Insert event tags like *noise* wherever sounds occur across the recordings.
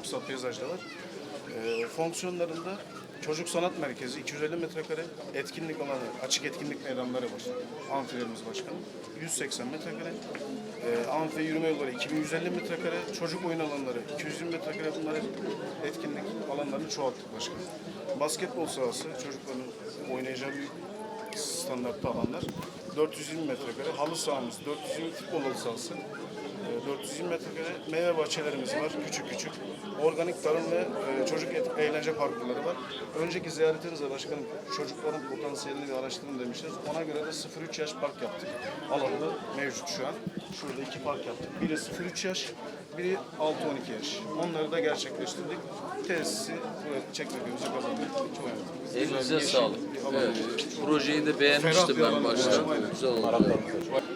yapısal peyzajda var. E, fonksiyonlarında çocuk sanat merkezi 250 metrekare, etkinlik alanı, açık etkinlik meydanları var. Amfilerimiz başkanım. 180 metrekare. E, amfi yürüme yolları 2150 metrekare, çocuk oyun alanları 220 metrekare bunlar hep etkinlik alanlarını çoğalttık başkanım. Basketbol sahası, çocukların oynayacağı büyük standartlı alanlar. 420 metrekare halı sahamız, 420 futbol halı sahası, 420 metrekare meyve bahçelerimiz var küçük küçük. Organik tarım ve e, çocuk eğlence parkurları var. Önceki ziyaretinizde başkanım çocukların potansiyelini bir araştırın demiştiniz. Ona göre de 0-3 yaş park yaptık. Alanda mevcut şu an. Şurada iki park yaptık. Biri 0-3 yaş, biri 6-12 yaş. Onları da gerçekleştirdik. Tesisi buraya Çekmeköy'ümüze kazandık. Çok güzel, Elinize sağlık. Evet, projeyi de beğenmiştim ben başta. Güzel oldu.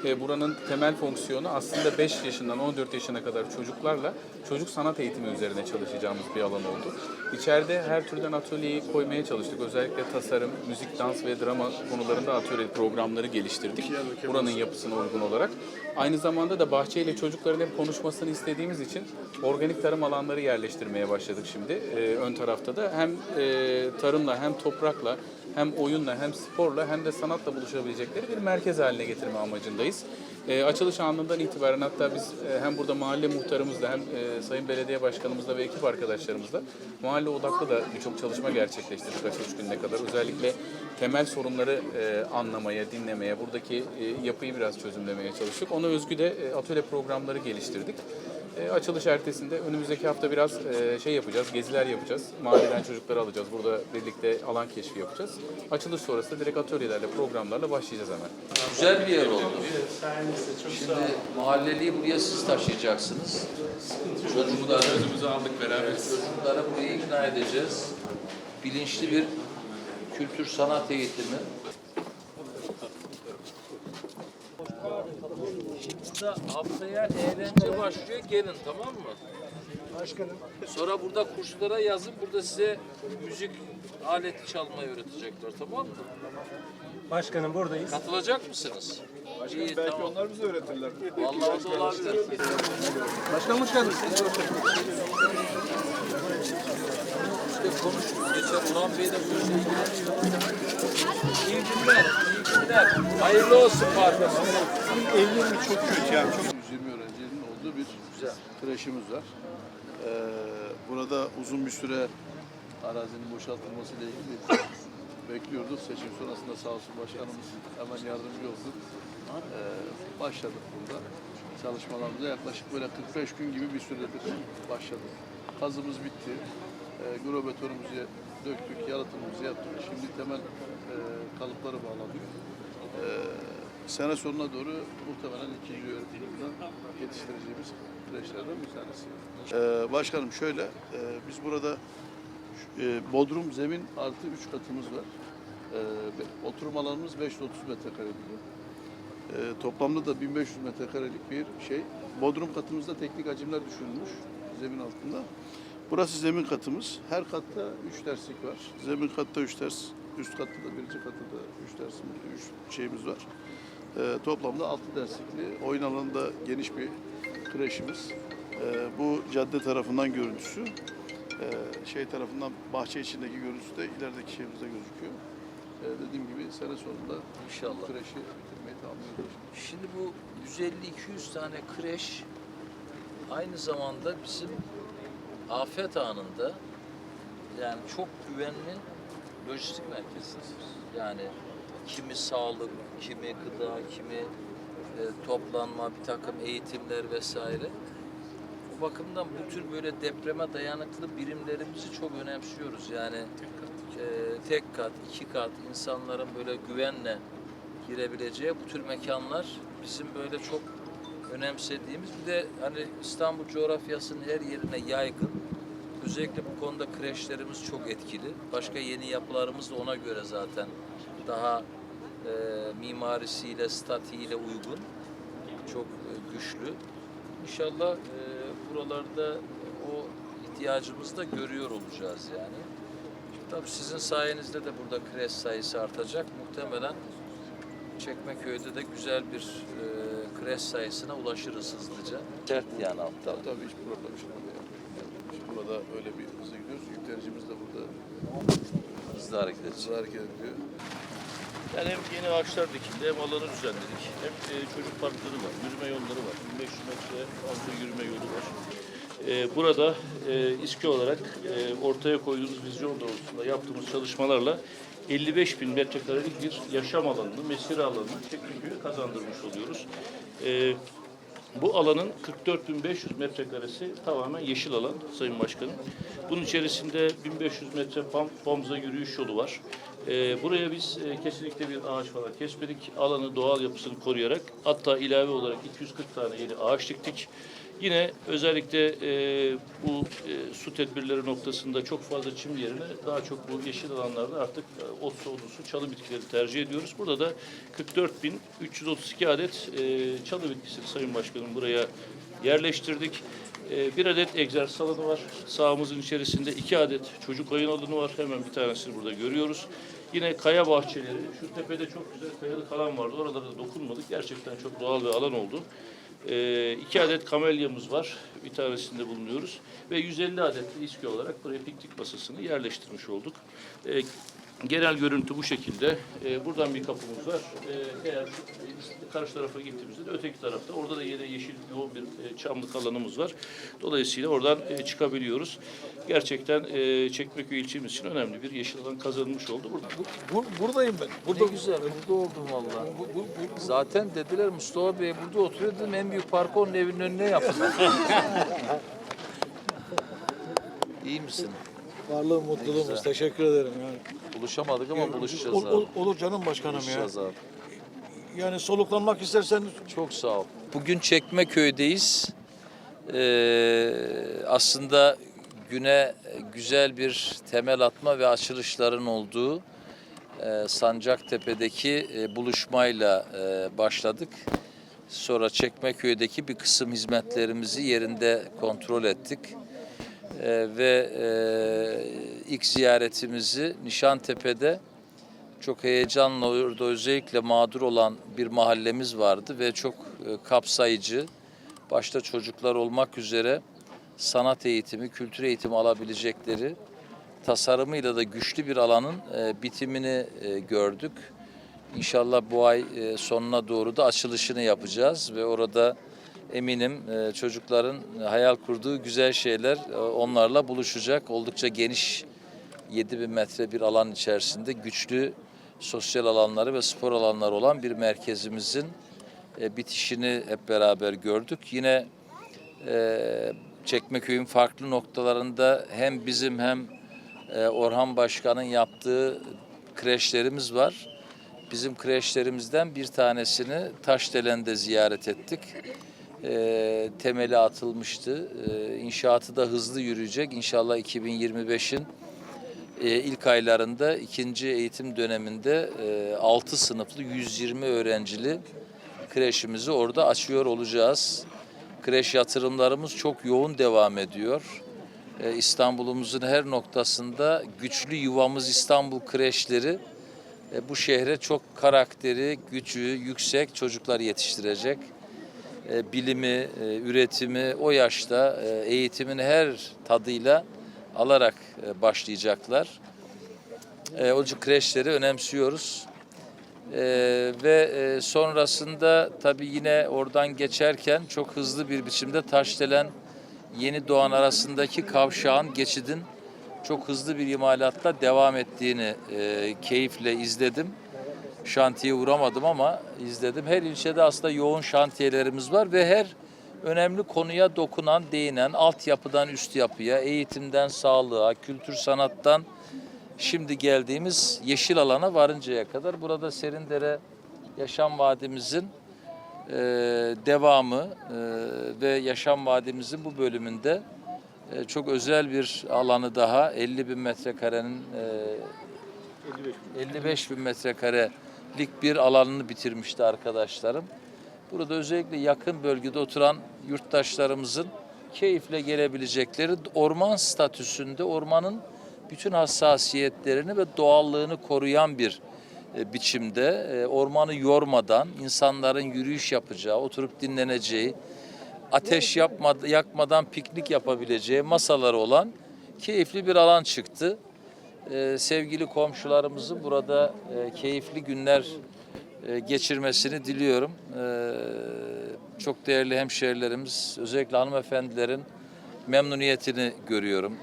E, buranın temel fonksiyonu aslında 5 yaşından 14 yaşına kadar çocuklarla çocuk sanat eğitimi üzerine çalışacağımız bir alan oldu. İçeride her türden atölyeyi koymaya çalıştık. Özellikle tasarım, müzik, dans ve drama konularında atölye programları geliştirdik. Buranın yapısına uygun olarak. Aynı zamanda da bahçeyle çocukların hep konuşmasını istediğimiz için organik tarım alanları yerleştirmeye başladık şimdi. E, ön tarafta da hem e, tarımla hem toprakla hem oyunla hem sporla hem de sanatla buluşabilecekleri bir merkez haline getirme amacındayız. E, açılış anından itibaren hatta biz e, hem burada mahalle muhtarımızla hem e, Sayın Belediye Başkanımızla ve ekip arkadaşlarımızla mahalle odaklı da birçok çalışma gerçekleştirdik açılış gününe kadar. Özellikle temel sorunları e, anlamaya, dinlemeye, buradaki e, yapıyı biraz çözümlemeye çalıştık. Ona özgü de e, atölye programları geliştirdik. E, açılış ertesinde önümüzdeki hafta biraz e, şey yapacağız, geziler yapacağız. Mahalleden çocukları alacağız. Burada birlikte alan keşfi yapacağız. Açılış sonrası da direkt atölyelerle, programlarla başlayacağız hemen. Güzel bir yer oldu. Şimdi mahalleliyi buraya siz taşıyacaksınız. Çocukları, Sözümüzü aldık beraber. çocukları buraya ikna edeceğiz. Bilinçli bir kültür sanat eğitimi. Şimdi haftaya eğlence başlıyor. Gelin tamam mı? Başkanım. Sonra burada kurslara yazın. Burada size müzik aleti çalmayı öğretecekler tamam mı? Başkanım buradayız. Katılacak mısınız? İyi, belki tamam. Onlar bize öğretirler. Vallahi o da olabilir. Başkanım hoş geldiniz. İşte konuştuk geçen Orhan Bey de bu işe İyi günler, iyi günler. Hayırlı olsun parkımız. Evlerim çok kötü yani. Çok 120 öğrencinin olduğu bir kreşimiz var. Ee, burada uzun bir süre arazinin boşaltılması ile ilgili bekliyorduk. Seçim sonrasında sağ olsun başkanımız hemen yardımcı oldu. Ee, başladık burada çalışmalarımıza. Yaklaşık böyle 45 gün gibi bir süredir başladık. Kazımız bitti. Ee, grobetonumuzu döktük, yalıtımımızı yaptık. Şimdi temel e, kalıpları bağladık. Ee, sene sonuna doğru muhtemelen ikinci öğretim yılında yetiştireceğimiz kreşlerden bir tanesi. Ee, başkanım şöyle, e, biz burada e, bodrum, zemin artı üç katımız var. Be- oturum alanımız 530 metrekare gibi. Ee, toplamda da 1500 metrekarelik bir şey. Bodrum katımızda teknik hacimler düşürülmüş zemin altında. Burası zemin katımız. Her katta 3 derslik var. Zemin katta 3 ders, üst katta da birinci katta da 3 dersimiz, 3 şeyimiz var. Ee, toplamda 6 derslikli oyun alanında geniş bir kreşimiz. Ee, bu cadde tarafından görüntüsü. Ee, şey tarafından bahçe içindeki görüntüsü de ilerideki şeyimizde gözüküyor. Ee, dediğim gibi sene sonunda İnşallah. kreşi bitirmeyi tahmin ediyoruz. Şimdi bu 150-200 tane kreş aynı zamanda bizim afet anında yani çok güvenli lojistik merkezidir. Yani kimi sağlık, kimi gıda, kimi e, toplanma, bir takım eğitimler vesaire. Bu bakımdan bu tür böyle depreme dayanıklı birimlerimizi çok önemsiyoruz. Yani e, tek kat, iki kat insanların böyle güvenle girebileceği bu tür mekanlar bizim böyle çok önemsediğimiz bir de hani İstanbul coğrafyasının her yerine yaygın. Özellikle bu konuda kreşlerimiz çok etkili. Başka yeni yapılarımız da ona göre zaten daha e, mimarisiyle, statiğiyle uygun. Çok e, güçlü. İnşallah e, buralarda o ihtiyacımızı da görüyor olacağız yani. Tabii sizin sayenizde de burada kreş sayısı artacak. Muhtemelen Çekmeköy'de de güzel bir e, kreş sayısına ulaşırız hızlıca. Dert yani altta. Tabii tabii hiç problem çıkmadı yani. yani şimdi burada öyle bir hızlı gidiyoruz. Yüklenicimiz de burada Hızlı hareket edecek. hızlı hareket ediyor. Yani hem yeni ağaçlar dikildi hem alanı düzenledik. Hem e, çocuk parkları var, yürüme yolları var. 1500 metre fazla yürüme yolu var. E, burada e, olarak e, ortaya koyduğumuz vizyon doğrultusunda yaptığımız çalışmalarla 55 bin metrekarelik bir yaşam alanını, mesire alanını Çekmeköy'e kazandırmış oluyoruz. Bu alanın 44.500 metrekaresi tamamen yeşil alan Sayın Başkanım. Bunun içerisinde 1500 metre Pam, Pamza yürüyüş yolu var. Ee, buraya biz e, kesinlikle bir ağaç falan kesmedik. Alanı doğal yapısını koruyarak hatta ilave olarak 240 tane yeni ağaç diktik. Yine özellikle e, bu e, su tedbirleri noktasında çok fazla çim yerine daha çok bu yeşil alanlarda artık e, ot soğudusu çalı bitkileri tercih ediyoruz. Burada da 44.332 adet e, çalı bitkisini Sayın Başkanım buraya yerleştirdik. E, bir adet egzersiz alanı var. Sahamızın içerisinde iki adet çocuk oyun alanı var. Hemen bir tanesini burada görüyoruz. Yine kaya bahçeleri. Şu tepede çok güzel kayalık alan vardı. Oralara da dokunmadık. Gerçekten çok doğal bir alan oldu. E, iki adet kamelyamız var. Bir tanesinde bulunuyoruz. Ve 150 adet de iski olarak buraya piknik masasını yerleştirmiş olduk. E, Genel görüntü bu şekilde. Ee, buradan bir kapımız var. Ee, eğer şu- karşı tarafa gittiğimizde de öteki tarafta. Orada da yine yeşil yoğun bir e, çamlık alanımız var. Dolayısıyla oradan e, çıkabiliyoruz. Gerçekten e, Çekmeköy ilçemiz için önemli bir yeşil alan kazanılmış oldu. Burada buradayım ben. Ne güzel, burada oldum valla. Zaten dediler Mustafa Bey burada oturuyor dedim en büyük parkı onun evinin önüne yapın. *laughs* İyi misin? Varlığım, mutluluğumuz. Teşekkür ederim. Yani. Buluşamadık ama buluşacağız Ol- abi. ol- olur canım başkanım ya. Buluşacağız abi. Yani soluklanmak istersen Çok sağ ol. Bugün Çekmeköy'deyiz. Ee, aslında güne güzel bir temel atma ve açılışların olduğu e, Sancaktepe'deki e, buluşmayla e, başladık. Sonra Çekmeköy'deki bir kısım hizmetlerimizi yerinde kontrol ettik. E, ve e, ilk ziyaretimizi Nişantepe'de çok heyecanla orada özellikle mağdur olan bir mahallemiz vardı ve çok e, kapsayıcı, başta çocuklar olmak üzere sanat eğitimi, kültür eğitimi alabilecekleri tasarımıyla da güçlü bir alanın e, bitimini e, gördük. İnşallah bu ay e, sonuna doğru da açılışını yapacağız ve orada eminim e, çocukların hayal kurduğu güzel şeyler e, onlarla buluşacak. Oldukça geniş 7000 metre bir alan içerisinde güçlü sosyal alanları ve spor alanları olan bir merkezimizin e, bitişini hep beraber gördük. Yine e, Çekmeköy'ün farklı noktalarında hem bizim hem e, Orhan Başkan'ın yaptığı kreşlerimiz var. Bizim kreşlerimizden bir tanesini Taşdelen'de ziyaret ettik. E, temeli atılmıştı. E, inşaatı da hızlı yürüyecek. İnşallah 2025'in e, ilk aylarında ikinci eğitim döneminde e, 6 sınıflı 120 öğrencili kreşimizi orada açıyor olacağız. Kreş yatırımlarımız çok yoğun devam ediyor. E, İstanbul'umuzun her noktasında güçlü yuvamız İstanbul kreşleri e, bu şehre çok karakteri, gücü yüksek çocuklar yetiştirecek. E, bilimi, e, üretimi o yaşta e, eğitimin her tadıyla alarak başlayacaklar. E, kreşleri önemsiyoruz. E, ve sonrasında tabii yine oradan geçerken çok hızlı bir biçimde Taşdelen Yeni Doğan arasındaki kavşağın geçidin çok hızlı bir imalatla devam ettiğini e, keyifle izledim. Şantiye uğramadım ama izledim. Her ilçede aslında yoğun şantiyelerimiz var ve her önemli konuya dokunan, değinen, altyapıdan üst yapıya, eğitimden sağlığa, kültür sanattan şimdi geldiğimiz yeşil alana varıncaya kadar burada Serindere Yaşam Vadimizin e, devamı e, ve Yaşam Vadimizin bu bölümünde e, çok özel bir alanı daha 50 bin metrekarenin e, 55 bin metrekarelik bir alanını bitirmişti arkadaşlarım. Burada özellikle yakın bölgede oturan yurttaşlarımızın keyifle gelebilecekleri orman statüsünde ormanın bütün hassasiyetlerini ve doğallığını koruyan bir e, biçimde e, ormanı yormadan insanların yürüyüş yapacağı, oturup dinleneceği, ateş yapma, yakmadan piknik yapabileceği masaları olan keyifli bir alan çıktı. Ee, sevgili komşularımızın burada e, keyifli günler e, geçirmesini diliyorum. Ee, çok değerli hemşehrilerimiz, özellikle hanımefendilerin memnuniyetini görüyorum.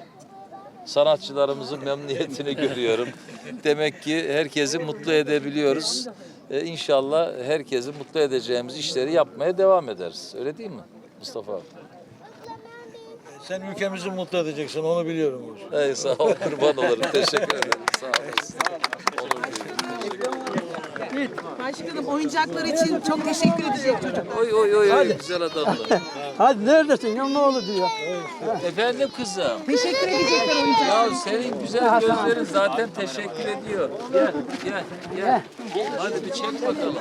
Sanatçılarımızın memnuniyetini görüyorum. *laughs* Demek ki herkesi mutlu edebiliyoruz. Ee, inşallah herkesi mutlu edeceğimiz işleri yapmaya devam ederiz. Öyle değil mi Mustafa abi? Sen ülkemizi mutlu edeceksin onu biliyorum. Ey sağ ol, kurban olurum. Teşekkür ederim. Sağ olasın. Başkanım oyuncaklar için çok teşekkür edecek çocuk. Oy oy oy, oy güzel adamlar. *laughs* Hadi neredesin ya ne oldu diyor. Efendim kızım. Teşekkür edecekler oyuncaklar Ya senin güzel gözlerin zaten teşekkür ediyor. Gel, gel, gel. Hadi bir çek bakalım.